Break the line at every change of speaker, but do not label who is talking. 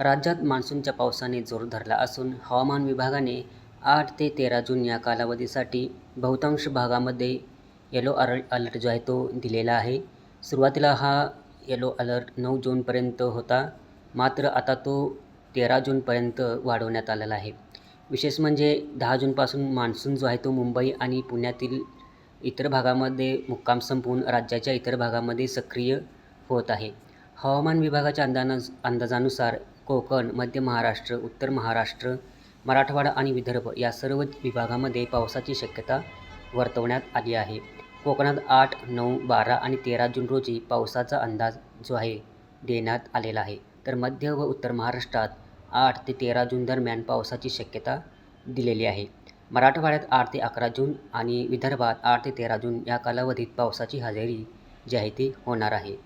राज्यात मान्सूनच्या पावसाने जोर धरला असून हवामान विभागाने आठ ते तेरा जून या कालावधीसाठी बहुतांश भागामध्ये येलो अलर्ट अलर्ट जो आहे तो दिलेला आहे. सुरुवातीला हा येलो अलर्ट नऊ जूनपर्यंत होता. मात्र आता तो तेरा जूनपर्यंत वाढवण्यात आलेला आहे. विशेष म्हणजे दहा जूनपासून मान्सून जो आहे तो मुंबई आणि पुण्यातील इतर भागामध्ये मुक्काम संपवून राज्याच्या इतर भागामध्ये सक्रिय होत आहे. हवामान विभागाच्या अंदाज अंदाजानुसार कोकण मध्य महाराष्ट्र उत्तर महाराष्ट्र मराठवाडा आणि विदर्भ या सर्व विभागामध्ये पावसाची शक्यता वर्तवण्यात आली आहे. कोकणात आठ नऊ बारा आणि तेरा जून रोजी पावसाचा अंदाज जो आहे देण्यात आलेला आहे. तर मध्य व उत्तर महाराष्ट्रात आठ ते तेरा जून दरम्यान पावसाची शक्यता दिलेली आहे. मराठवाड्यात आठ ते अकरा जून आणि विदर्भात आठ ते तेरा जून या कालावधीत पावसाची हजेरी जी आहे ती होणार आहे.